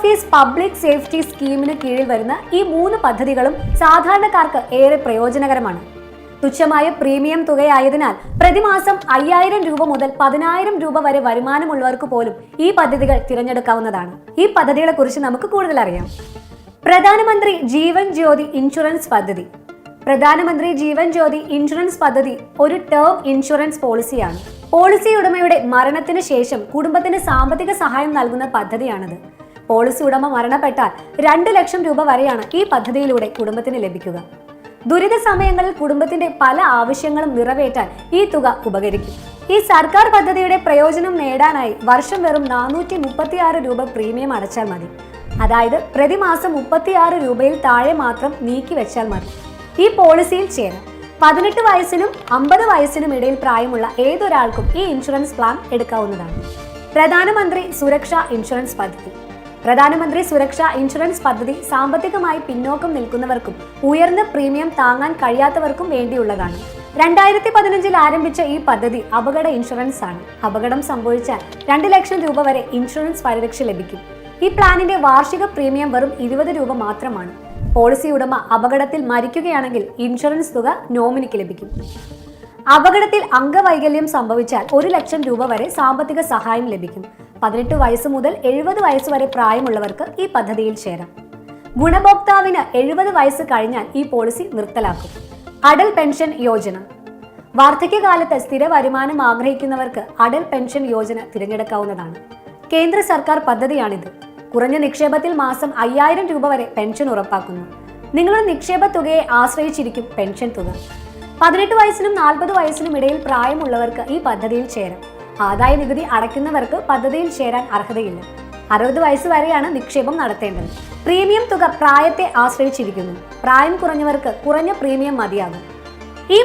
Office public safety സ്കീമിന് കീഴിൽ വരുന്ന ഈ മൂന്ന് പദ്ധതികളും സാധാരണക്കാർക്ക് ഏറെ പ്രയോജനകരമാണ്. തുച്ഛമായ പ്രീമിയം തുകയായതിനാൽ പ്രതിമാസം അയ്യായിരം രൂപ മുതൽ പതിനായിരം രൂപ വരെ വരുമാനമുള്ളവർക്ക് പോലും ഈ പദ്ധതികൾ തിരഞ്ഞെടുക്കാവുന്നതാണ്. ഈ പദ്ധതികളെ കുറിച്ച് നമുക്ക് കൂടുതൽ അറിയാം. പ്രധാനമന്ത്രി ജീവൻ ജ്യോതി ഇൻഷുറൻസ് പദ്ധതി. പ്രധാനമന്ത്രി ജീവൻ ജ്യോതി ഇൻഷുറൻസ് പദ്ധതി ഒരു ടേം ഇൻഷുറൻസ് പോളിസിയാണ്. പോളിസി ഉടമയുടെ മരണത്തിന് ശേഷം കുടുംബത്തിന് സാമ്പത്തിക സഹായം നൽകുന്ന പദ്ധതിയാണിത്. പോളിസി ഉടമ മരണപ്പെട്ടാൽ രണ്ട് ലക്ഷം രൂപ വരെയാണ് ഈ പദ്ധതിയിലൂടെ കുടുംബത്തിന് ലഭിക്കുക. ദുരിത സമയങ്ങളിൽ കുടുംബത്തിന്റെ പല ആവശ്യങ്ങളും നിറവേറ്റാൻ ഈ തുക ഉപകരിക്കും. ഈ സർക്കാർ പദ്ധതിയുടെ പ്രയോജനം നേടാനായി വർഷം വെറും നാനൂറ്റി മുപ്പത്തി ആറ് രൂപ പ്രീമിയം അടച്ചാൽ മതി. അതായത് പ്രതിമാസം മുപ്പത്തിയാറ് രൂപയിൽ താഴെ മാത്രം നീക്കി വെച്ചാൽ മതി. ഈ പോളിസിയിൽ ചേരാം. പതിനെട്ട് വയസ്സിനും അമ്പത് വയസ്സിനും ഇടയിൽ പ്രായമുള്ള ഏതൊരാൾക്കും ഈ ഇൻഷുറൻസ് പ്ലാൻ എടുക്കാവുന്നതാണ്. പ്രധാനമന്ത്രി സുരക്ഷാ ഇൻഷുറൻസ് പദ്ധതി. പ്രധാനമന്ത്രി സുരക്ഷാ ഇൻഷുറൻസ് പദ്ധതി സാമ്പത്തികമായി പിന്നോക്കം നിൽക്കുന്നവർക്കും ഉയർന്ന പ്രീമിയം താങ്ങാൻ കഴിയാത്തവർക്കും വേണ്ടിയുള്ളതാണ്. രണ്ടായിരത്തി പതിനഞ്ചിൽ ആരംഭിച്ച ഈ പദ്ധതി അപകട ഇൻഷുറൻസ് ആണ് അപകടം സംഭവിച്ചാൽ രണ്ട് ലക്ഷം രൂപ വരെ ഇൻഷുറൻസ് പരിരക്ഷ ലഭിക്കും. ഈ പ്ലാനിന്റെ വാർഷിക പ്രീമിയം വെറും ഇരുപത് രൂപ മാത്രമാണ്. പോളിസി ഉടമ അപകടത്തിൽ മരിക്കുകയാണെങ്കിൽ ഇൻഷുറൻസ് തുക നോമിനിക്ക് ലഭിക്കും. അപകടത്തിൽ അംഗവൈകല്യം സംഭവിച്ചാൽ ഒരു ലക്ഷം രൂപ വരെ സാമ്പത്തിക സഹായം ലഭിക്കും. പതിനെട്ട് വയസ്സ് മുതൽ എഴുപത് വയസ്സ് വരെ പ്രായമുള്ളവർക്ക് ഈ പദ്ധതിയിൽ ചേരാം. ഗുണഭോക്താവിന് എഴുപത് വയസ്സ് കഴിഞ്ഞാൽ ഈ പോളിസി നിർത്തലാക്കും. അടൽ പെൻഷൻ യോജന. വാർദ്ധക്യകാലത്ത് സ്ഥിര വരുമാനം ആഗ്രഹിക്കുന്നവർക്ക് അടൽ പെൻഷൻ യോജന തിരഞ്ഞെടുക്കാവുന്നതാണ്. കേന്ദ്ര സർക്കാർ പദ്ധതിയാണിത്. കുറഞ്ഞ നിക്ഷേപത്തിൽ മാസം അയ്യായിരം രൂപ വരെ പെൻഷൻ ഉറപ്പാക്കുന്നു. നിങ്ങളുടെ നിക്ഷേപ തുകയെ ആശ്രയിച്ചിരിക്കും പെൻഷൻ തുക. പതിനെട്ട് വയസ്സിനും നാൽപ്പത് വയസ്സിനും ഇടയിൽ പ്രായമുള്ളവർക്ക് ഈ പദ്ധതിയിൽ ചേരാം. ആദായ നികുതി അടയ്ക്കുന്നവർക്ക് പദ്ധതിയിൽ ചേരാൻ അർഹതയില്ല. അറുപത് വയസ്സ് വരെയാണ് നിക്ഷേപം നടത്തേണ്ടത്. പ്രീമിയം തുക പ്രായത്തെ ആശ്രയിച്ചിരിക്കുന്നു. പ്രായം കുറഞ്ഞവർക്ക് കുറഞ്ഞ പ്രീമിയം മതിയാകും. ഈ